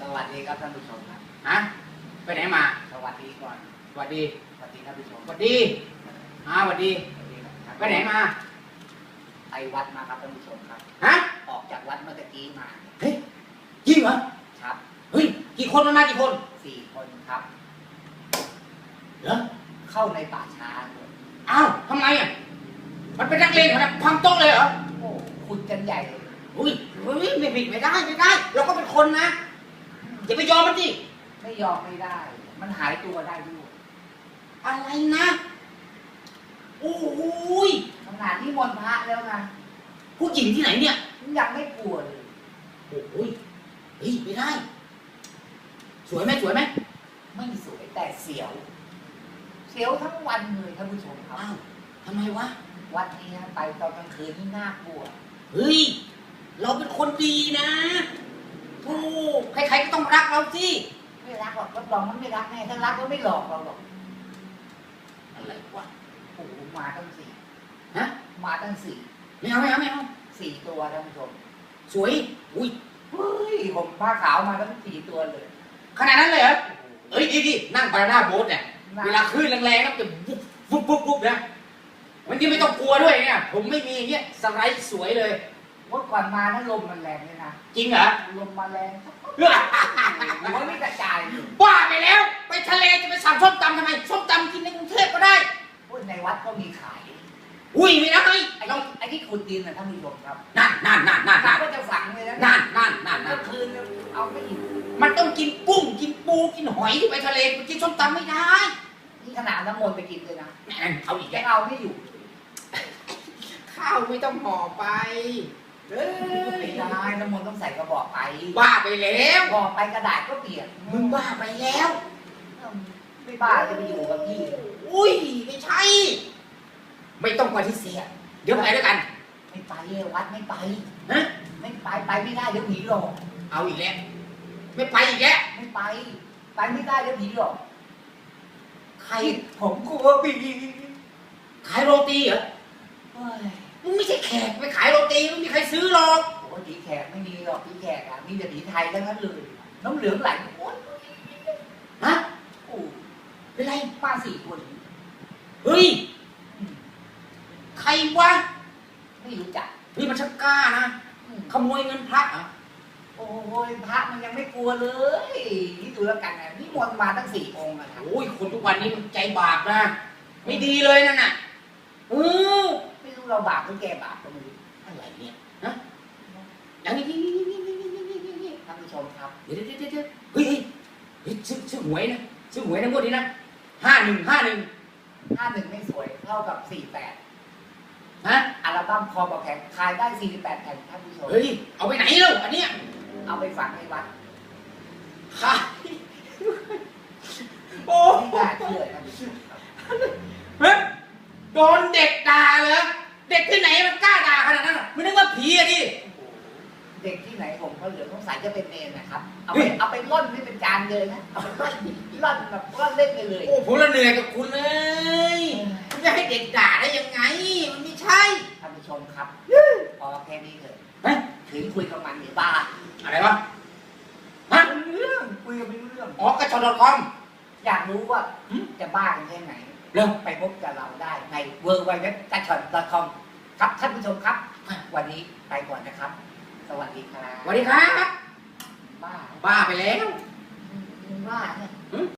สวัสดีครับท่านผู้ชมครับฮะไปไหนมาสวัสดีก่อนสวัสดีสวัสดีท่านผู้ชมสวัสดีอ่าสวัสดีสวัสดีครับไปไหนมาไปวัดมาครับท่านผู้ชมครับฮะออกจากวัดเมื่อตะกี้มาเฮ้ยจริงเหรอครับเฮ้ยกี่คนมันมากี่คนสี่คนครับเหรอเข้าในป่าช้าเลยอ้าวทำไมอะมันเป็นนักเลงขนาดพังโต๊ะเลยเหรอโอ้ขุดกันใหญ่เลยอุ้ยเฮ้ยไม่ผิดไม่ได้ไม่ได้ เราก็เป็นคนนะ อย่าไปยอมมันดิไม่ยอมไม่ได้ มันหายตัวได้ด้วยอะไรนะโอ้ยขนาดที่มนต์พระแล้วนะผู้หญิงที่ไหนเนี่ยยังไม่กลัวเลยโอ้ยเฮ้ยไม่ได้ สวยไหมสวยไหมไม่สวยแต่เสียว เสียวทั้งวันเลยท่านผู้ชมครับอ้าวทำไมวะวัดนี้นะไปตอนกลางคืนนี่น่ากลัว เฮ้ย เราเป็นคนดีนะ โธ่ใครๆก็ต้องรักเราสิไม่รักหรอกรับรองมันไม่รักแน่ถ้ารักก็ไม่หลอกเราหรอกอะไรวะโอ้โหมาตั้งสี่ฮะมาตั้งสี่ไม่เอาไม่เอาไม่เอาสี่ตัวท่านผู้ชมสวยอุ้ยเฮ้ยผมผ้าขาวมาตั้งสี่ตัวเลยขนาดนั้นเลยเหรอโอ้โหเอ้ยดีดีนั่งไปหน้าโบ๊ทเนี่ยเวลาคลื่นแรงๆนะมันจะวุบวุบวุบวุบนะมันยังไม่ต้องกลัวด้วยเนี่ยผมไม่มีอย่างเงี้ยสไลด์สวยเลย เมื่อก่อนมาถ้าลมมันแรงเลยนะ จริงเหรอลมมาแรงเฮ้ยหัวไม่กระจายเลยบ้าไปแล้ว ไปทะเลจะไปสั่งส้มตำทำไมส้มตำกินในกรุงเทพก็ได้ พูดในวัดก็มีขาย อุ้ยไม่ได้ไอ้เราที่ไอ้ที่ขุดดินนะท่านผู้ชมครับนั่นนั่นนั่นนั่นพระนั่นก็จะฝังเลยนะนั่นนั่นนั่นนั่เมื่นอคืนเอาไม่อยู่มันต้องกินกุ้งกินปูกินหอยที่ไปทะเลไปกินส้มตำไม่ได้นี่ขนาดน้ำมนต์ไปกินเลยนะแหมเอาอีกยัแล้งวเอาไม่อยู่ ข้าวไม่ต้องห่อไป เอ้ไม่ยได้น้ำมนต์ต้องใส่กระบอกไปบ้าไปแล้วบอกไปกระดาษก็เปียกมึงบ้าไปแล้ว ไม่บ้าจะไปอยู่กับพี่ อุ้ยไม่ใช่ ไม่ต้องปฏิเสธเดี๋ยวไปด้วยกัน ไม่ไปเลยวัดไม่ไปฮะไม่ไปไปไม่ได้เดี๋ยวผีหลอกเอาอีกแล้วไม่ไปอีกแล้วไม่ไป ไปไม่ได้เดี๋ยวผีหลอกใครผมกลัวผีขายโรตีเหรอเฮ้ย มึงไม่ใช่แขกไปขายโรตีไม่มีใครซื้อหรอกโอ้ผีแขกไม่มีหรอกผีแขกอะมีแต่ผีไทยทั้งนั้นเลยน้ำเหลืองไหลโอ้ยฮะโอ้เป็นไรป้าสี่คนเฮ้ยอืมใครวะไม่รู้จักนี่มันชักกล้านะอืมขโมยเงินพระเหรอโอ้ยพระมันยังไม่กลัวเลยนี่ดูแล้วกันนะนี่มนต์มาตั้งสี่องค์อะครับโอ้ยคนทุกวันนี้มันใจบาปนะไม่ดีเลยนั่นน่ะเออไม่รู้ เราบาปหรือแกบาปก็ไม่รู้อะไรเนี่ยฮะอย่างนี้นี่นี่นี่นี่นี่นี่นี่ท่านผู้ชมครับเดี๋ยวเดี๋ยวเดี๋ยวเดี๋ยวเฮ้ยเฮ้ยเฮ้ยซื้อซื้อหวยนะซื้อหวยนะงวดนี้นะห้าหนึ่งห้าหนึ่งห้าหนึ่งไม่สวยเท่ากับสี่แปดฮะอัลบั้มคอบอกแข็งขายได้สี่สิบแปดแผ่นท่านผู้ชมเฮ้ยเอาไปไหนเล่าอันเนี้ยเอาไปฝังในวัดขายโอ้ไม่น่าเชื่อ สงสัยจะเป็นเนรนะครับ เอาเฮ้ไปยเอาไปล่อนไม่เป็นจานเลยนะ เอาไปล่อนล่อนแบบล่อนเล่นไปเลย โอ้ผมละเหนื่อยกับคุณเลยคุณจะให้เด็กด่าได้ยังไง มันไม่ใช่ ท่านผู้ชมครับพอแค่นี้เถอะเฮ้ยถึงคุยกับมันเดี๋ยวบ้าอะไรวะฮะไม่รู้เรื่องคุยกันไม่รู้เรื่อง อ๋อกระชอนคอม อยากรู้ว่าหืมจะบ้ากันแค่ไหน เริ่มไปพบกับเราได้ใน w w w กระชอน .com ครับท่านผู้ชมครับ วันนี้ไปก่อนนะครับ สวัสดีครับสวัสดีครับ บ้า บ้าไปแล้วมึงบ้าเนี่ย